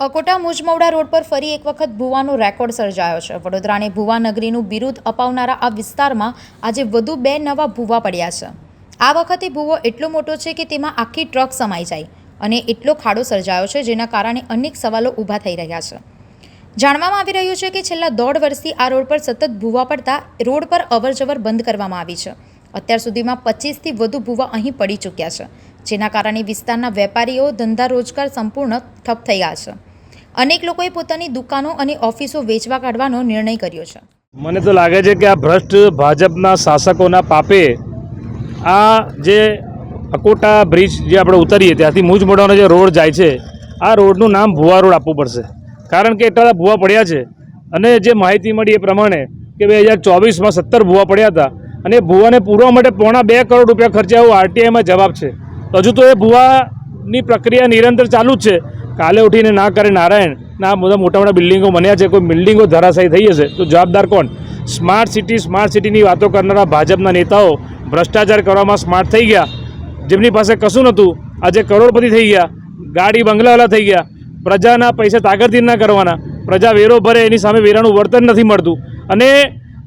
Akota Mujmahuda road પર ફરી એક વખત ભૂવાનો રેકોર્ડ સર્જાયો છે. વડોદરાને ભૂવા નગરીનું બિરુદ અપાવનારા આ વિસ્તારમાં આજે વધુ બે નવા ભૂવા પડ્યા છે. આ વખતે ભૂવો એટલો મોટો છે કે તેમાં આખી ટ્રક સમાઈ જાય અને એટલો ખાડો સર્જાયો છે જેના કારણે અનેક સવાલો ઊભા થઈ રહ્યા છે. જાણવામાં આવી રહ્યું છે કે છેલ્લા દોઢ વર્ષથી આ રોડ પર સતત ભૂવા પડતા રોડ પર અવરજવર બંધ કરવામાં આવી છે. અત્યાર સુધીમાં પચીસથી વધુ ભૂવા અહીં પડી ચૂક્યા છે, જેના કારણે વિસ્તારના વેપારીઓ ધંધા રોજગાર સંપૂર્ણ ઠપ થઈ ગયા છે. અનેક લોકોએ પોતાની દુકાનો અને ઓફિસો વેચવા કાઢવાનો નિર્ણય કર્યો છે. મને તો લાગે છે કે આ ભ્રષ્ટ ભાજપના શાસકોના પાપે આ જે અકોટા બ્રિજ જે આપણે ઉતરીએ ત્યાંથી મૂજ મોડાનો જે રોડ જાય છે, આ રોડનું નામ ભુવા રોડ આપવું પડશે. કારણ કે એટલા ભુવા પડ્યા છે અને જે માહિતી મળી એ પ્રમાણે કે બે હજાર ચોવીસમાં સત્તર ભુવા પડ્યા હતા અને ભુવાને પૂરવા માટે પોણા બે કરોડ રૂપિયા ખર્ચા આરટીઆઈમાં જવાબ છે. હજુ તો એ ભુવાની પ્રક્રિયા નિરંતર ચાલુ જ છે. કાલે ઉઠીને ના કરે નારાયણ, ના, બધા મોટા મોટા બિલ્ડિંગો બન્યા છે, કોઈ બિલ્ડિંગો ધરાશાયી થઈ જશે, તો જવાબદાર કોણ? સ્માર્ટ સિટી સ્માર્ટ સિટીની વાતો કરનારા ભાજપના નેતાઓ ભ્રષ્ટાચાર કરવામાં સ્માર્ટ થઈ ગયા. જેમની પાસે કશું નહોતું, આજે કરોડપતિ થઈ ગયા, ગાડી બંગલાવાલા થઈ ગયા. પ્રજાના પૈસા તાકતથી ના કરવાના. પ્રજા વેરો ભરે, એની સામે વેરાનું વર્તન નથી મળતું. અને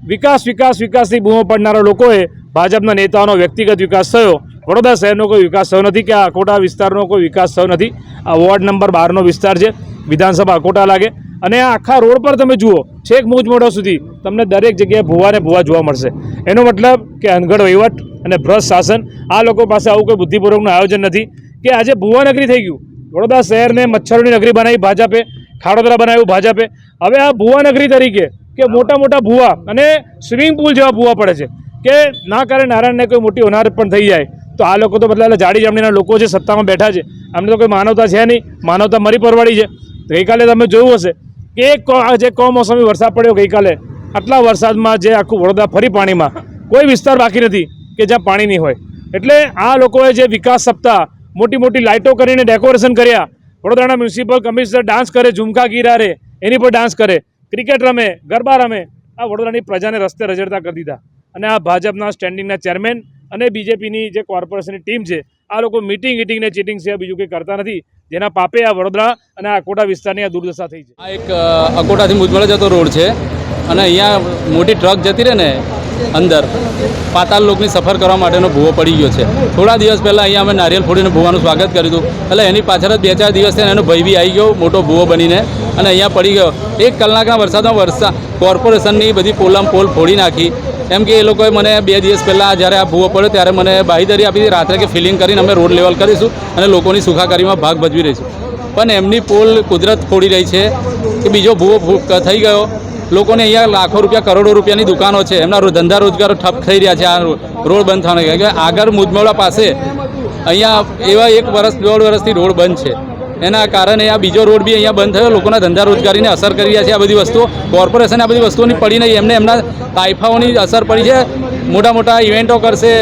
વિકાસ વિકાસ, વિકાસથી બૂમો પડનારા લોકોએ ભાજપના નેતાઓનો વ્યક્તિગત વિકાસ થયો. વડોદરા શહેરનો કોઈ વિકાસ થયો નથી કે આ અકોટા વિસ્તારનો કોઈ વિકાસ થયો નથી. આ વોર્ડ નંબર બારનો વિસ્તાર છે. વિધાનસભા અકોટા લાગે. અને આ આખા રોડ પર તમે જુઓ, છેક મોડા સુધી તમને દરેક જગ્યાએ ભૂવા ને ભૂવા જોવા મળશે. એનો મતલબ કે અનગઢ વહીવટ અને ભ્રષ્ટ શાસન, આ લોકો પાસે આવું કોઈ બુદ્ધિપૂર્વકનું આયોજન નથી કે આજે ભૂવા નગરી થઈ ગયું. વડોદરા શહેરને મચ્છરોની નગરી બનાવી ભાજપે, ખાડોદરા બનાવ્યું ભાજપે. હવે આ ભૂવા નગરી તરીકે કે મોટા મોટા ભૂવા અને સ્વિમિંગ પુલ જેવા ભૂવા પડે છે. કે ના કરે નારાયણને કોઈ મોટી હોનારત પણ થઈ જાય, તો આ લોકો તો બદલા જાડી જામણીના લોકો છે, સત્તામાં બેઠા છે. અમને તો કોઈ માનવતા છે નહીં. માનવતા મરી પરવાડી છે. ગઈકાલે તમે જોયું હશે કે એક જે કમોસમી વરસાદ પડ્યો ગઈકાલે, આટલા વરસાદમાં જે આખું વડોદરા ફરી પાણીમાં, કોઈ વિસ્તાર બાકી નથી કે જ્યાં પાણી નહીં હોય. એટલે આ લોકોએ જે વિકાસ સપ્તાહ મોટી મોટી લાઇટો કરીને ડેકોરેશન કર્યા. વડોદરાના મ્યુનિસિપલ કમિશનર ડાન્સ કરે, ઝુમકા ગીરા રે, એની પર ડાન્સ કરે. ક્રિકેટ રમે, ગરબા રમે. આ વડોદરાની પ્રજાને રસ્તે રજડતા કરી દીધા. અને આ ભાજપના સ્ટેન્ડિંગના ચેરમેન અને બીજેપીની જે કોર્પોરેશનની ટીમ છે, આ લોકો મીટિંગ ઈટિંગ ને ચીટિંગ સિવાય બીજું કંઈ કરતા નથી. જેના પાપે આ વડોદરા અને આ કોટા વિસ્તારની આ દુર્દશા થઈ છે. આ એક અકોટાથી મુજમલે જતો રોડ છે અને અહીંયા મોટી ટ્રક જતી રહે ને અંદર, પાતાલ લોકની સફર કરવા માટેનો ભૂવો પડી ગયો છે. થોડા દિવસ પહેલાં અહીંયા અમે નારિયેલ ફોડીને ભૂવાનું સ્વાગત કર્યું હતું. એટલે એની પાછળ જ બે ચાર દિવસ થયા એનો ભય આવી ગયો, મોટો ભૂવો બનીને. અને અહીંયા પડી ગયો. એક કલાકના વરસાદમાં વરસાદ કોર્પોરેશનની બધી પોલમ પોલ ફોડી નાખી. કેમ કે એ લોકોએ મને બે દિવસ પહેલાં જ્યારે આ ભૂવો પડ્યો ત્યારે મને બાહીધરી આપી રાત્રે કે ફિલિંગ કરીને અમે રોડ લેવલ કરીશું અને લોકોની સુખાકારીમાં ભાગ ભજવી રહીશું. પણ એમની પોલ કુદરત ફોડી રહી છે કે બીજો ભૂવો થઈ ગયો. લોકોને અહીંયા લાખો રૂપિયા, કરોડો રૂપિયાની દુકાનો છે. એમના ધંધા રોજગારો ઠપ થઈ રહ્યા છે. આ રોડ બંધ થવાના આગળ મુજમોડા પાસે અહીંયા એવા એક વર્ષ દોઢ વર્ષથી રોડ બંધ છે. એના કારણે આ બીજો રોડ બી અહીંયા બંધ થયો. લોકોના ધંધા રોજગારીને અસર કરી રહ્યા છે આ બધી વસ્તુઓ. કોર્પોરેશન આ બધી વસ્તુઓની પડી નહીં. એમને એમના તાઇફાઓની અસર પડી છે. મોટા મોટા ઇવેન્ટો કરશે,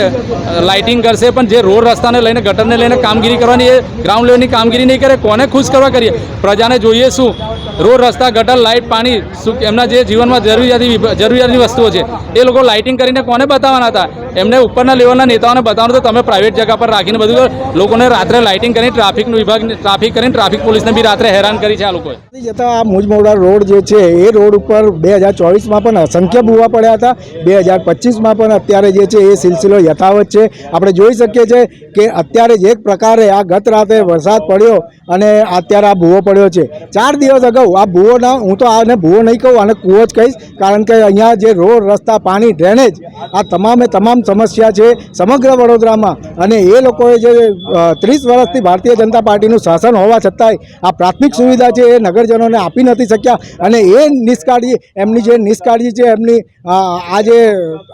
લાઇટિંગ કરશે, પણ જે રોડ રસ્તાને લઈને ગટરને લઈને કામગીરી કરવાની, એ ગ્રાઉન્ડ લેવલની કામગીરી નહીં કરે. કોને ખુશ કરવા કરીએ? પ્રજાને જોઈએ શું? રોડ, રસ્તા, ગટર લાઇટ પાણી એમના જે જીવનમાં જરૂરિયાતી જરૂરિયાતની વસ્તુઓ છે, એ લોકો લાઇટિંગ કરીને કોને બતાવવાના હતા? એમને ઉપરના લેવલના નેતાઓને બતાવવાનું તો તમે પ્રાઇવેટ જગ્યા પર રાખીને બધું લોકોને રાત્રે લાઇટિંગ કરીને ટ્રાફિકનું વિભાગ ટ્રાફિક કરીને ટ્રાફિક પોલીસને બી રાત્રે હેરાન કરી છે આ લોકોએ. જતા આ મુજમોડા રોડ જે છે, એ રોડ ઉપર બે હજાર ચોવીસમાં પણ અસંખ્ય ભૂવા પડ્યા હતા. બે હજાર પચીસમાં પણ અત્યારે જે છે, એ સિલસિલો યથાવત છે. આપણે જોઈ શકીએ છીએ કે અત્યારે જ પ્રકારે આ ગત રાતે વરસાદ પડ્યો અને અત્યારે આ ભૂવો પડ્યો છે. ચાર દિવસ અગાઉ આ ભૂવો ના, હું તો આને ભૂવો નહીં કહું, આને કૂવો જ કહીશ. કારણ કે અહીંયા જે રોડ, રસ્તા, પાણી, ડ્રેનેજ, આ તમામે તમામ સમસ્યા છે સમગ્ર વડોદરામાં. અને એ લોકોએ જે ત્રીસ વર્ષથી ભારતીય જનતા પાર્ટીનું શાસન હોવા છતાંય આ પ્રાથમિક સુવિધા છે એ નગરજનોને આપી નથી શક્યા. અને એ નિષ્કાળજી, એમની જે નિષ્કાળજી છે, એમની આ જે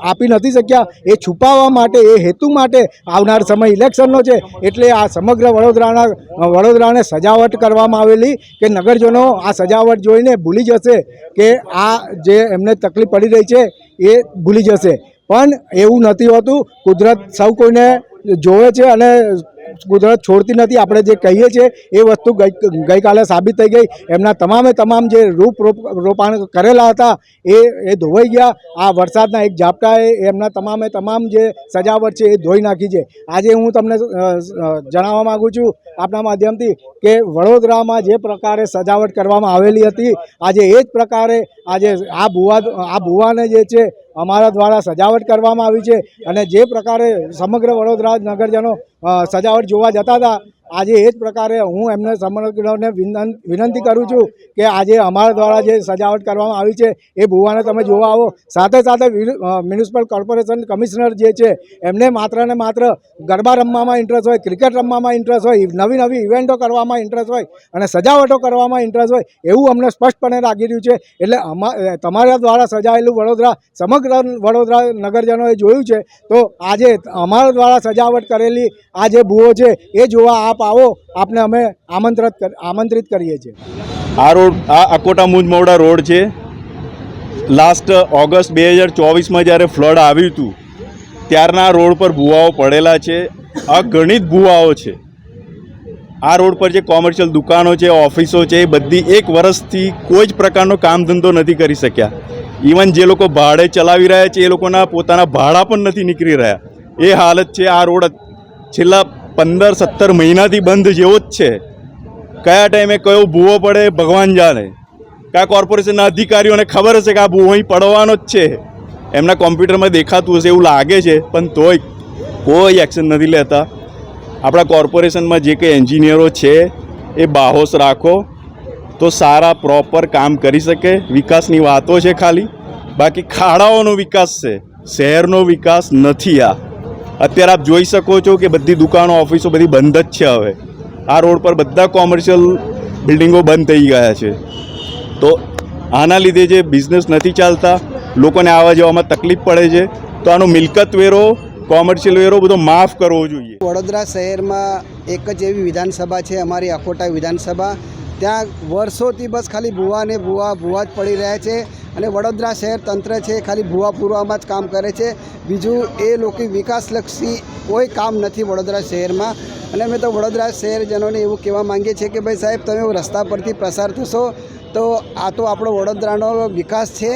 આપી નથી શક્યા. એ છુપાવવા માટે, એ હેતુ માટે આવનાર સમય ઇલેક્શનનો છે. એટલે આ સમગ્ર વડોદરાના, વડોદરાને સજાવટ કરવામાં આવેલી કે નગરજનો આ સજાવટ જોઈને ભૂલી જશે કે આ જે એમને તકલીફ પડી રહી છે, એ ભૂલી જશે. પણ એવું નથી હોતું. કુદરત સૌ કોઈને જોવે છે અને કુદરત છોડતી નથી. આપણે જે કહીએ છીએ એ વસ્તુ ગઈકાલે સાબિત થઈ ગઈ. એમના તમામે તમામ જે રૂપ રોપ- રોપાણ કરેલા હતા એ એ ધોવાઈ ગયા. આ વરસાદના એક ઝાપટાએ એમના તમામે તમામ જે સજાવટ છે એ ધોઈ નાખી છે. આજે હું તમને જણાવવા માગું છું આપના માધ્યમથી કે વડોદરામાં જે પ્રકારે સજાવટ કરવામાં આવેલી હતી, આજે એ જ પ્રકારે આજે આ ભુવા આ ભુવાને જે છે અમારા દ્વારા સજાવટ કરવામાં આવી છે અને જે પ્રકારે સમગ્ર વડોદરા નગરજનો સજાવટ જોવા જતા હતા આજે એ જ પ્રકારે હું એમને સમગ્રને વિનંત કરું છું કે આજે અમારા દ્વારા જે સજાવટ કરવામાં આવી છે, એ ભુવાને તમે જોવા આવો. સાથે સાથે મ્યુનિસિપલ કોર્પોરેશન કમિશનર જે છે, એમને માત્ર ને માત્ર ગરબા રમવામાં ઇન્ટરેસ્ટ હોય, ક્રિકેટ રમવામાં ઇન્ટરેસ્ટ હોય, નવી નવી ઇવેન્ટો કરવામાં ઇન્ટરેસ્ટ હોય અને સજાવટો કરવામાં ઇન્ટરેસ્ટ હોય, એવું અમને સ્પષ્ટપણે લાગી રહ્યું છે. એટલે અમા તમારા દ્વારા સજાયેલું વડોદરા, સમગ્ર વડોદરા નગરજનોએ જોયું છે. તો આજે અમારા દ્વારા સજાવટ કરેલી આ જે ભૂવો છે, એ જોવા આપ આવો, આપને અમે આમંત્રિત આમંત્રિત કરીએ છીએ. આ રોડ, આ અકોટા મુજમોડા રોડ છે. લાસ્ટ ઓગસ્ટ બે હજાર ચોવીસમાં જ્યારે ફ્લડ આવ્યું હતું, ત્યારના રોડ પર ભૂવાઓ પડેલા છે. અગણિત ભૂવાઓ છે. આ રોડ પર જે કોમર્શિયલ દુકાનો છે, ઓફિસો છે, એ બધી એક વર્ષથી કોઈ જ પ્રકારનો કામ ધંધો નથી કરી શક્યા. ઇવન જે લોકો ભાડે ચલાવી રહ્યા છે, એ લોકોના પોતાના ભાડા પણ નથી નીકળી રહ્યા. એ હાલત છે આ રોડ છેલ્લા પંદર સત્તર મહિનાથી બંધ જેવો જ છે. કયા ટાઈમે કયો ભૂવો પડે ભગવાન જાણે. કયા કોર્પોરેશનના અધિકારીઓને ખબર હશે કે આ ભૂવો અહીં પડવાનો જ છે. એમના કોમ્પ્યુટરમાં દેખાતું હશે એવું લાગે છે, પણ તોય કોઈ એક્શન નથી લેતા. આપણા કોર્પોરેશનમાં જે કંઈ એન્જિનિયરો છે, એ બાહોશ રાખો. તો સારા પ્રોપર કામ કરી શકે. વિકાસની વાતો છે ખાલી. બાકી ખાડાઓનો વિકાસ છે. શહેરનો વિકાસ નથી આ. અત્યારે આપ જોઈ શકો છો કે બધી દુકાનો, ઓફિસો બધી બંધ જ છે હવે. આ રોડ પર બધા કોમર્શિયલ બિલ્ડિંગો બંધ થઈ ગયા છે. તો આના લીધે જે બિઝનેસ નથી ચાલતા, લોકોને આવવા જવામાં તકલીફ પડે છે, તો આનો મિલકત વેરો, કોમર્શિયલ વેરો બધો માફ કરવો જોઈએ. વડોદરા શહેરમાં એક જ એવી વિધાનસભા છે, અમારી અખોટા વિધાનસભા. ત્યાં વર્ષોથી બસ ખાલી ભૂવા ને ભૂવા ભૂવા જ પડી રહ્યા છે. અને વડોદરા શહેર તંત્ર છે, ખાલી ભૂવા પૂરવામાં જ કામ કરે છે. બીજું, એ લોકો વિકાસલક્ષી કોઈ કામ નથી વડોદરા શહેરમાં. અને અમે તો વડોદરા શહેરજનોને એવું કહેવા માંગીએ છીએ કે ભાઈ સાહેબ, તમે રસ્તા પરથી પસાર થશો, તો આ તો આપણો વડોદરાનો વિકાસ છે.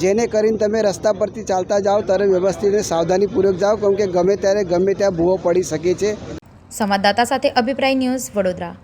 જેને કરીને તમે રસ્તા પરથી ચાલતા જાઓ, ત્યારે વ્યવસ્થિત અને સાવધાનીપૂર્વક જાઓ, કેમ કે ગમે ત્યારે ગમે ત્યાં ભૂવો પડી શકે છે. સંવાદદાતા સાથે અભિપ્રાય ન્યૂઝ વડોદરા.